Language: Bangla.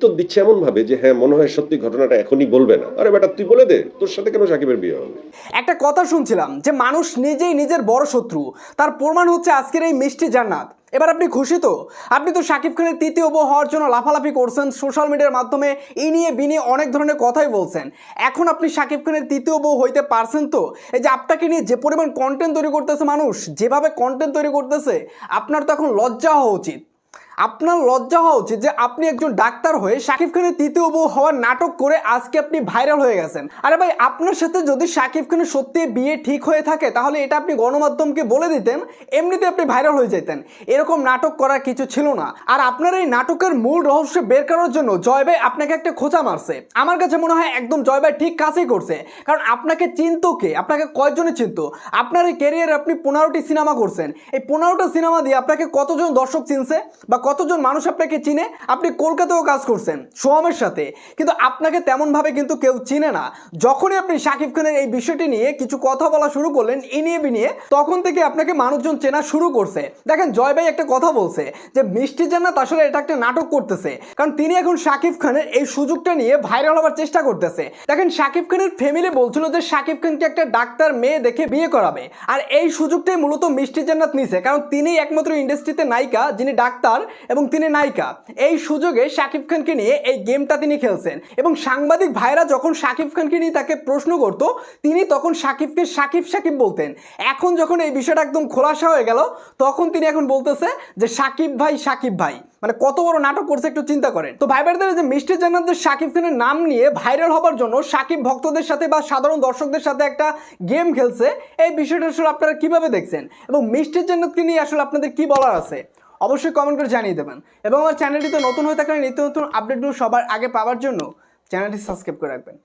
উত্তর দিচ্ছে এমন ভাবে যে হ্যাঁ মনে হয় সত্যি ঘটনাটা এখনই বলবে না। আরে বেটা, তুই বলে দে, তোর সাথে কেন সাকিবের বিয়ে হবে? একটা কথা শুনছিলাম যে, মানুষ নিজেই নিজের বড় শত্রু। তার প্রমাণ হচ্ছে আজকের এই মিষ্টি জান্নাত। এবার আপনি খুশি তো? আপনি তো শাকিব খানের তৃতীয় বউ হওয়ার জন্য লাফালাফি করছেন, সোশ্যাল মিডিয়ার মাধ্যমে এই নিয়ে বিনিয়ে অনেক ধরনের কথাই বলছেন। এখন আপনি শাকিব খানের তৃতীয় বউ হইতে পারছেন তো? এই যে, আপনাকে নিয়ে যে পরিমাণ কন্টেন্ট তৈরি করতেছে মানুষ, যেভাবে কন্টেন্ট তৈরি করতেছে, আপনার তো এখন লজ্জা হওয়া উচিত। আপনার লজ্জা হওয়া উচিত যে আপনি একজন ডাক্তার হয়ে শাকিব খানের তৃতীয় বউ হওয়ার নাটক করে আজকে আপনি ভাইরাল হয়ে গেছেন। আরে ভাই, আপনার সাথে যদি শাকিব খানের সত্যি বিয়ে ঠিক হয়ে থাকে, তাহলে এটা আপনি গণমাধ্যমকে বলে দিতেন, এমনিতে আপনি ভাইরাল হয়ে যেতেন এরকম নাটক করার কিছু ছিল না। আর আপনার এই নাটকের মূল রহস্য বের করার জন্য জয় ভাই আপনাকে একটা খোঁচা মারছে। আমার কাছে মনে হয় একদম জয় ভাই ঠিক কাজই করছে। কারণ আপনাকে চিনতো কে? আপনাকে কয়জনে চিনতো? আপনার এই ক্যারিয়ারে আপনি পনেরোটি সিনেমা করছেন। এই পনেরোটা সিনেমা দিয়ে আপনাকে কতজন দর্শক চিনছে বা কতজন মানুষ আপনাকে চিনে? আপনি কলকাতাতেও কাজ করছেন, সোহমের সাথে। কিন্তু আপনাকে তেমনভাবে কিন্তু কেউ চিনে না। যখনই আপনি শাকিব খানের এই বিষয়টি নিয়ে কিছু কথা বলা শুরু করলেন এই নিয়ে বিনিয়ে তখন থেকে আপনাকে মানুষজন চেনা শুরু করছে। দেখেন, জয় ভাই একটা কথা বলছে যে, মিষ্টি জান্নাত আসলে এটা একটা নাটক করতেছে। কারণ তিনি এখন শাকিব খানের এই সুযোগটা নিয়ে ভাইরাল হওয়ার চেষ্টা করতেছে। দেখেন, শাকিব খানের ফ্যামিলি বলছিল যে, শাকিব খানকে একটা ডাক্তার মেয়ে দেখে বিয়ে করাবে। আর এই সুযোগটাই মূলত মিষ্টি জান্নাত নিছে। কারণ তিনি একমাত্র ইন্ডাস্ট্রিতে নায়িকা, যিনি ডাক্তার। এবং তিনি নায়িকা। এই সুযোগে শাকিব খানকে নিয়ে এই গেমটা তিনি খেলছেন এবং সাংবাদিক ভাইরা যখন শাকিব খানকে নিয়ে তাকে প্রশ্ন করতো, তিনি তখন শাকিবকে শাকিব শাকিব বলতেন। এখন যখন এই বিষয়টা একদম খোলাসা হয়ে গেল, তখন তিনি এখন বলতেছে যে শাকিব ভাই শাকিব ভাই। মানে কত বড় নাটক করছে একটু চিন্তা করেন। তো ভাই ভাইদের যে মিষ্টি জান্নাতদের শাকিব খানের নাম নিয়ে ভাইরাল হবার জন্য শাকিব ভক্তদের সাথে বা সাধারণ দর্শকদের সাথে একটা গেম খেলছে। এই বিষয়টা আসলে আপনারা কীভাবে দেখছেন? এবং মিষ্টি জান্নাতকে নিয়ে আসলে আপনাদের কি বলার আছে? অবশ্যই কমেন্ট করে জানিয়ে দেবেন। এবং আমার চ্যানেলটিতে নতুন হয়ে থাকলে নিত্য নতুন আপডেটগুলো সবার আগে পাওয়ার জন্য চ্যানেলটি সাবস্ক্রাইব করে রাখবেন।